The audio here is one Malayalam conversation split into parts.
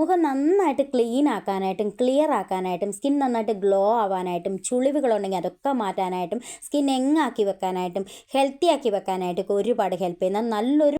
മുഖം നന്നായിട്ട് ക്ലീൻ ആക്കാനായിട്ടും ക്ലിയർ ആക്കാനായിട്ടും സ്കിൻ നന്നായിട്ട് ഗ്ലോ ആവാനായിട്ടും ചുളിവുകളുണ്ടെങ്കിൽ അതൊക്കെ മാറ്റാനായിട്ടും സ്കിൻ എങ്ങാക്കി വെക്കാനായിട്ടും ഹെൽത്തി ആക്കി വെക്കാനായിട്ടൊക്കെ ഒരുപാട് ഹെൽപ്പ് ചെയ്യുന്ന നല്ലൊരു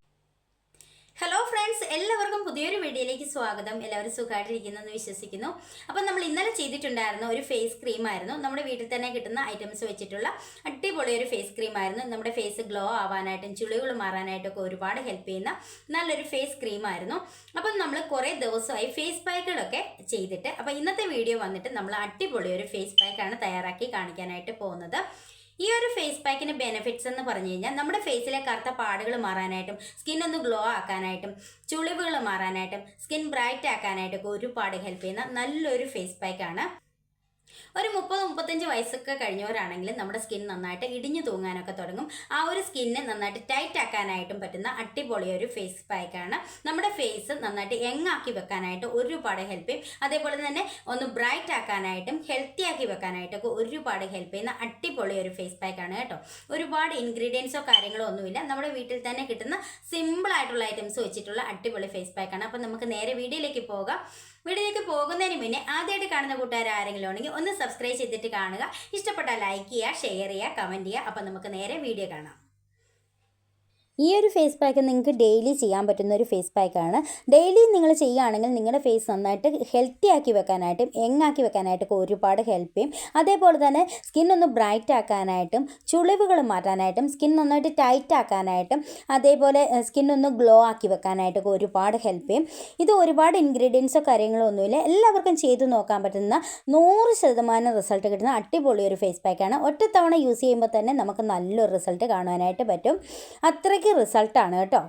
പുതിയൊരു വീഡിയോയിലേക്ക് സ്വാഗതം. എല്ലാവരും സുഖമായിട്ടിരിക്കുന്നു എന്ന് വിശ്വസിക്കുന്നു. അപ്പം നമ്മൾ ഇന്നലെ ചെയ്തിട്ടുണ്ടായിരുന്ന ഒരു ഫേസ് ക്രീം ആയിരുന്നു. നമ്മുടെ വീട്ടിൽ തന്നെ കിട്ടുന്ന ഐറ്റംസ് വെച്ചിട്ടുള്ള അടിപൊളി ഒരു ഫേസ് ക്രീം ആയിരുന്നു. നമ്മുടെ ഫേസ് ഗ്ലോ ആവാനായിട്ടും ചുളികൾ മാറാനായിട്ടൊക്കെ ഒരുപാട് ഹെൽപ്പ് ചെയ്യുന്ന നല്ലൊരു ഫേസ് ക്രീം ആയിരുന്നു. അപ്പം നമ്മൾ കുറേ ദിവസമായി ഫേസ് പാക്കുകളൊക്കെ ചെയ്തിട്ട് അപ്പം ഇന്നത്തെ വീഡിയോ വന്നിട്ട് നമ്മൾ അടിപൊളി ഒരു ഫേസ് പാക്കാണ് തയ്യാറാക്കി കാണിക്കാനായിട്ട് പോകുന്നത്. ഈ ഒരു ഫേസ് പാക്കിന് ബെനിഫിറ്റ്സ് എന്ന് പറഞ്ഞു കഴിഞ്ഞാൽ നമ്മുടെ ഫേസിലെ കറുത്ത പാടുകൾ മാറാനായിട്ടും സ്കിൻ ഒന്ന് ഗ്ലോ ആക്കാനായിട്ടും ചുളിവുകൾ മാറാനായിട്ടും സ്കിൻ ബ്രൈറ്റ് ആക്കാനായിട്ടൊക്കെ ഒരുപാട് ഹെൽപ്പ് ചെയ്യുന്ന നല്ലൊരു ഫേസ് പാക്കാണ് ഒരു മുപ്പത് മുപ്പത്തഞ്ച് വയസ്സൊക്കെ കഴിഞ്ഞവരാണെങ്കിൽ നമ്മുടെ സ്കിൻ നന്നായിട്ട് ഇടിഞ്ഞു തൂങ്ങാനൊക്കെ തുടങ്ങും. ആ ഒരു സ്കിന്നെ നന്നായിട്ട് ടൈറ്റ് ആക്കാനായിട്ടും പറ്റുന്ന അടിപൊളി ഒരു ഫേസ് പാക്കാണ് നമ്മുടെ ഫേസ് നന്നായിട്ട് യങ്ങാക്കി വെക്കാനായിട്ട് ഒരുപാട് ഹെൽപ്പ് ചെയ്യും. അതേപോലെ തന്നെ ഒന്ന് ബ്രൈറ്റ് ആക്കാനായിട്ടും ഹെൽത്തി ആക്കി വെക്കാനായിട്ടൊക്കെ ഒരുപാട് ഹെൽപ്പ് ചെയ്യുന്ന അടിപൊളി ഒരു ഫേസ് പാക്കാണ് കേട്ടോ. ഒരുപാട് ഇൻഗ്രീഡിയൻസോ കാര്യങ്ങളോ ഒന്നുമില്ല. നമ്മുടെ വീട്ടിൽ തന്നെ കിട്ടുന്ന സിമ്പിൾ ആയിട്ടുള്ള ഐറ്റംസ് വെച്ചിട്ടുള്ള അടിപൊളി ഫേസ് പാക്കാണ് അപ്പം നമുക്ക് നേരെ വീഡിയോയിലേക്ക് പോകാം. വീഡിയോയിലേക്ക് പോകുന്നതിന് മുന്നേ ആദ്യമായിട്ട് കാണുന്ന കൂട്ടുകാർ ആരെങ്കിലും ഉണ്ടെങ്കിൽ ഒന്ന് സബ്സ്ക്രൈബ് ചെയ്തിട്ട് കാണുക. ഇഷ്ടപ്പെട്ടാൽ ലൈക്ക് ചെയ്യുക ഷെയർ ചെയ്യുക കമന്റ് ചെയ്യുക. അപ്പം നമുക്ക് നേരെ വീഡിയോ കാണാം. ഈ ഒരു ഫേസ് പാക്ക് നിങ്ങൾക്ക് ഡെയിലി ചെയ്യാൻ പറ്റുന്ന ഒരു ഫേസ് പാക്കാണ് ഡെയിലി നിങ്ങൾ ചെയ്യുകയാണെങ്കിൽ നിങ്ങളുടെ ഫേസ് നന്നായിട്ട് ഹെൽത്തി ആക്കി വെക്കാനായിട്ടും യങ്ങാക്കി വെക്കാനായിട്ടൊക്കെ ഒരുപാട് ഹെൽപ്പ് ചെയ്യും. അതേപോലെ തന്നെ സ്കിൻ ഒന്ന് ബ്രൈറ്റ് ആക്കാനായിട്ടും ചുളിവുകൾ മാറ്റാനായിട്ടും സ്കിൻ നന്നായിട്ട് ടൈറ്റ് ആക്കാനായിട്ടും അതേപോലെ സ്കിൻ ഒന്ന് ഗ്ലോ ആക്കി വെക്കാനായിട്ടൊക്കെ ഒരുപാട് ഹെൽപ്പ് ചെയ്യും. ഇത് ഒരുപാട് ഇൻഗ്രീഡിയൻസോ കാര്യങ്ങളോ ഒന്നുമില്ല എല്ലാവർക്കും ചെയ്തു നോക്കാൻ പറ്റുന്ന നൂറ് ശതമാനം റിസൾട്ട് കിട്ടുന്ന അടിപൊളി ഒരു ഫേസ് പാക്കാണ് ഒറ്റത്തവണ യൂസ് ചെയ്യുമ്പോൾ തന്നെ നമുക്ക് നല്ലൊരു റിസൾട്ട് കാണുവാനായിട്ട് പറ്റും. അത്രയ്ക്ക് റിസൾട്ടാണ് കേട്ടോ.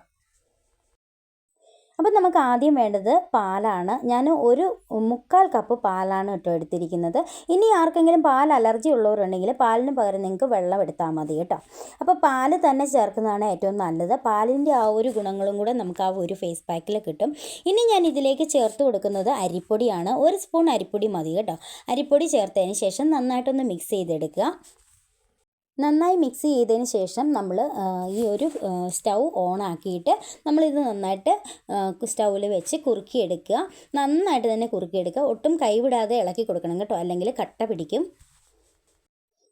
അപ്പം നമുക്ക് ആദ്യം വേണ്ടത് പാലാണ്. ഞാൻ ഒരു മുക്കാൽ കപ്പ് പാലാണ് കേട്ടോ എടുത്തിരിക്കുന്നത്. ഇനി ആർക്കെങ്കിലും പാൽ അലർജി ഉള്ളവരുണ്ടെങ്കിൽ പാലിന് പകരം നിങ്ങൾക്ക് വെള്ളം എടുത്താൽ മതി കേട്ടോ. അപ്പോൾ പാൽ തന്നെ ചേർക്കുന്നതാണ് ഏറ്റവും നല്ലത്. പാലിന്റെ ആ ഒരു ഗുണങ്ങളും കൂടെ നമുക്ക് ആ ഒരു ഫേസ് പാക്കിൽ കിട്ടും. ഇനി ഞാൻ ഇതിലേക്ക് ചേർത്ത് കൊടുക്കുന്നത് അരിപ്പൊടിയാണ്. ഒരു സ്പൂൺ അരിപ്പൊടി മതി കേട്ടോ. അരിപ്പൊടി ചേർത്തതിന് ശേഷം നന്നായിട്ടൊന്ന് മിക്സ് ചെയ്തെടുക്കുക. നന്നായി മിക്സ് ചെയ്തതിന് ശേഷം നമ്മൾ ഈ ഒരു സ്റ്റൗ ഓൺ ആക്കിയിട്ട് നമ്മളിത് നന്നായിട്ട് സ്റ്റൗവിൽ വെച്ച് കുറുക്കിയെടുക്കുക. നന്നായിട്ട് തന്നെ കുറുക്കിയെടുക്കുക. ഒട്ടും കൈവിടാതെ ഇളക്കി കൊടുക്കണം കേട്ടോ. അല്ലെങ്കിൽ കട്ട പിടിക്കും.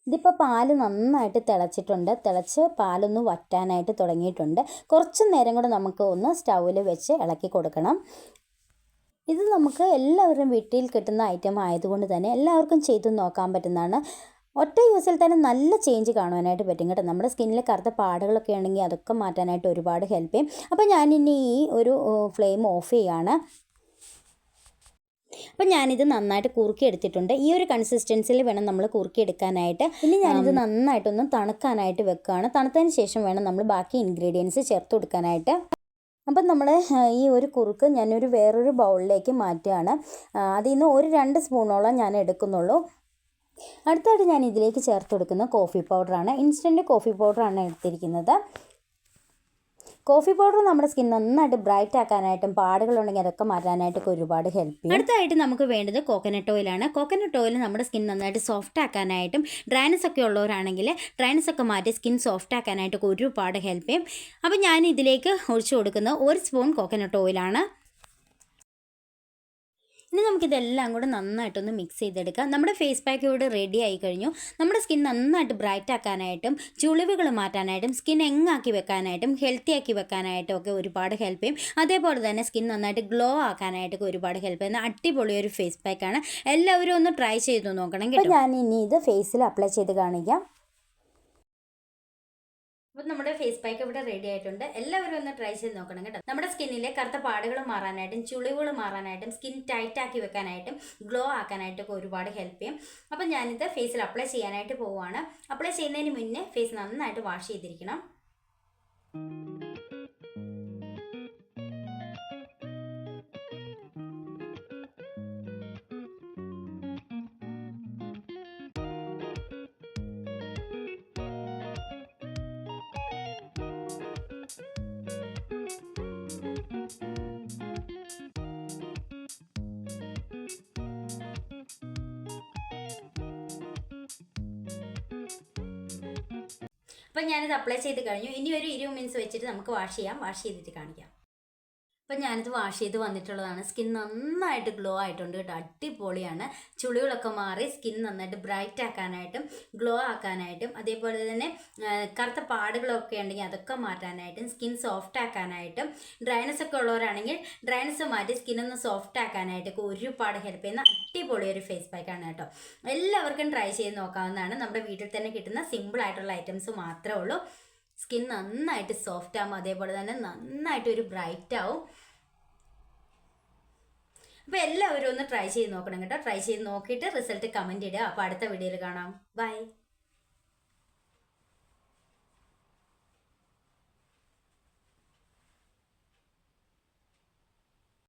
ഇതിപ്പോൾ പാൽ നന്നായിട്ട് തിളച്ചിട്ടുണ്ട്. തിളച്ച് പാലൊന്ന് വറ്റാനായിട്ട് തുടങ്ങിയിട്ടുണ്ട്. കുറച്ച് നേരം കൂടെ നമുക്ക് ഒന്ന് സ്റ്റൗവിൽ വെച്ച് ഇളക്കി കൊടുക്കണം. ഇത് നമുക്ക് എല്ലാവരും വീട്ടിൽ കിട്ടുന്ന ഐറ്റം ആയതുകൊണ്ട് തന്നെ എല്ലാവർക്കും ചെയ്തു നോക്കാൻ പറ്റുന്നതാണ്. ഒറ്റ യൂസിൽ തന്നെ നല്ല ചേഞ്ച് കാണുവാനായിട്ട് പറ്റും കേട്ടോ. നമ്മുടെ സ്കിന്നിൽ കറുത്ത പാടുകളൊക്കെ ഉണ്ടെങ്കിൽ അതൊക്കെ മാറ്റാനായിട്ട് ഒരുപാട് ഹെൽപ്പ് ചെയ്യും. അപ്പോൾ ഞാൻ ഇനി ഈ ഒരു ഫ്ലെയിം ഓഫ് ചെയ്യുകയാണ് അപ്പം ഞാനിത് നന്നായിട്ട് കുറുക്കി എടുത്തിട്ടുണ്ട്. ഈ ഒരു കൺസിസ്റ്റൻസിയിൽ വേണം നമ്മൾ കുറുക്കി എടുക്കാനായിട്ട്. ഇനി ഞാനിത് നന്നായിട്ടൊന്ന് തണുക്കാനായിട്ട് വെക്കുകയാണ് തണുത്തതിന് ശേഷം വേണം നമ്മൾ ബാക്കി ഇൻഗ്രീഡിയൻസ് ചേർത്ത് കൊടുക്കാനായിട്ട്. അപ്പം നമ്മൾ ഈ ഒരു കുറുക്ക് ഞാനൊരു വേറൊരു ബൗളിലേക്ക് മാറ്റുകയാണ്. അതിൽ നിന്ന് ഒരു രണ്ട് സ്പൂണോളം ഞാൻ എടുക്കുന്നുള്ളൂ. അടുത്തായിട്ട് ഞാൻ ഇതിലേക്ക് ചേർത്ത് കൊടുക്കുന്ന കോഫി പൗഡറാണ് ഇൻസ്റ്റന്റ് കോഫി പൗഡറാണ് എടുത്തിരിക്കുന്നത്. കോഫി പൗഡർ നമ്മുടെ സ്കിൻ നന്നായിട്ട് ബ്രൈറ്റ് ആക്കാനായിട്ടും പാടുകളുണ്ടെങ്കിൽ അതൊക്കെ മാറ്റാനായിട്ടൊക്കെ ഒരുപാട് ഹെൽപ്പ് ചെയ്യും. അടുത്തായിട്ട് നമുക്ക് വേണ്ടത് കോക്കനട്ട് ഓയിലാണ് കോക്കനട്ട് ഓയിൽ നമ്മുടെ സ്കിൻ നന്നായിട്ട് സോഫ്റ്റ് ആക്കാനായിട്ടും ഡ്രൈനസ് ഒക്കെ ഉള്ളവരാണെങ്കിൽ ഡ്രൈനസ് ഒക്കെ മാറ്റി സ്കിൻ സോഫ്റ്റ് ആക്കാനായിട്ടൊക്കെ ഒരുപാട് ഹെൽപ്പ് ചെയ്യും. അപ്പോൾ ഞാൻ ഇതിലേക്ക് ഒഴിച്ചു കൊടുക്കുന്നത് ഒരു സ്പൂൺ കോക്കനട്ട് ഓയിലാണ് ഇനി നമുക്കിതെല്ലാം കൂടെ നന്നായിട്ടൊന്ന് മിക്സ് ചെയ്തെടുക്കാം. നമ്മുടെ ഫേസ് പാക്ക് ഇവിടെ റെഡി ആയി കഴിഞ്ഞു നമ്മുടെ സ്കിൻ നന്നായിട്ട് ബ്രൈറ്റ് ആക്കാനായിട്ടും ചുളിവുകൾ മാറ്റാനായിട്ടും സ്കിൻ എങ്ങാക്കി വെക്കാനായിട്ടും ഹെൽത്തി ആക്കി വെക്കാനായിട്ടും ഒക്കെ ഒരുപാട് ഹെൽപ്പ് ചെയ്യും. അതേപോലെ തന്നെ സ്കിൻ നന്നായിട്ട് ഗ്ലോ ആക്കാനായിട്ടൊക്കെ ഒരുപാട് ഹെൽപ്പ് ചെയ്യുന്ന അടിപൊളി ഒരു ഫേസ് പാക്കാണ് എല്ലാവരും ഒന്ന് ട്രൈ ചെയ്ത് നോക്കണം കേട്ടോ. ഞാൻ ഇനി ഇത് ഫേസിൽ അപ്ലൈ ചെയ്ത് കാണിക്കാം. അപ്പോൾ നമ്മുടെ ഫേസ് പാക്ക് ഇവിടെ റെഡി ആയിട്ടുണ്ട്. എല്ലാവരും ഒന്ന് ട്രൈ ചെയ്ത് നോക്കണം കേട്ടോ. നമ്മുടെ സ്കിന്നിലെ കറുത്ത പാടുകൾ മാറാനായിട്ടും ചുളിവുകൾ മാറാനായിട്ടും സ്കിൻ ടൈറ്റ് ആക്കി വെക്കാനായിട്ടും ഗ്ലോ ആക്കാനായിട്ടൊക്കെ ഒരുപാട് ഹെൽപ്പ് ചെയ്യും. അപ്പം ഞാനിത് ഫേസിൽ അപ്ലൈ ചെയ്യാനായിട്ട് പോവുകയാണ്. അപ്ലൈ ചെയ്യുന്നതിന് മുന്നേ ഫേസ് നന്നായിട്ട് വാഷ് ചെയ്തിരിക്കണം. അപ്പം ഞാനിത് അപ്ലൈ ചെയ്ത് കഴിഞ്ഞു. ഇനി ഒരു ഇരുപത് മിനിറ്റ്സ് വെച്ചിട്ട് നമുക്ക് വാഷ് ചെയ്യാം. വാഷ് ചെയ്തിട്ട് കാണിക്കാം. അപ്പം ഞാനിത് വാഷ് ചെയ്ത് വന്നിട്ടുള്ളതാണ്. സ്കിൻ നന്നായിട്ട് ഗ്ലോ ആയിട്ടുണ്ട് കേട്ടോ. അടിപൊളിയാണ്. ചുളികളൊക്കെ മാറി സ്കിൻ നന്നായിട്ട് ബ്രൈറ്റ് ആക്കാനായിട്ടും ഗ്ലോ ആക്കാനായിട്ടും അതേപോലെ തന്നെ കറുത്ത പാടുകളൊക്കെ ഉണ്ടെങ്കിൽ അതൊക്കെ മാറ്റാനായിട്ടും സ്കിൻ സോഫ്റ്റ് ആക്കാനായിട്ടും ഡ്രൈനസ് ഒക്കെ ഉള്ളവരാണെങ്കിൽ ഡ്രൈനസ് മാറ്റി സ്കിൻ ഒന്ന് സോഫ്റ്റ് ആക്കാനായിട്ടൊക്കെ ഒരുപാട് ഹെൽപ്പ് ചെയ്യുന്ന അടിപൊളി ഒരു ഫേസ് പാക്കാണ് കേട്ടോ. എല്ലാവർക്കും ട്രൈ ചെയ്ത് നോക്കാവുന്നതാണ്. നമ്മുടെ വീട്ടിൽ തന്നെ കിട്ടുന്ന സിമ്പിൾ ആയിട്ടുള്ള ഐറ്റംസ് മാത്രമേ ഉള്ളൂ. സ്കിൻ നന്നായിട്ട് സോഫ്റ്റ് ആവും. അതേപോലെ തന്നെ നന്നായിട്ട് ഒരു ബ്രൈറ്റ് ആവും. അപ്പോൾ എല്ലാവരും ഒന്ന് ട്രൈ ചെയ്ത് നോക്കണം കേട്ടോ. ട്രൈ ചെയ്ത് നോക്കിയിട്ട് റിസൾട്ട് കമന്റ് ഇടുക. അപ്പോൾ അടുത്ത വീഡിയോയിൽ കാണാം. ബൈ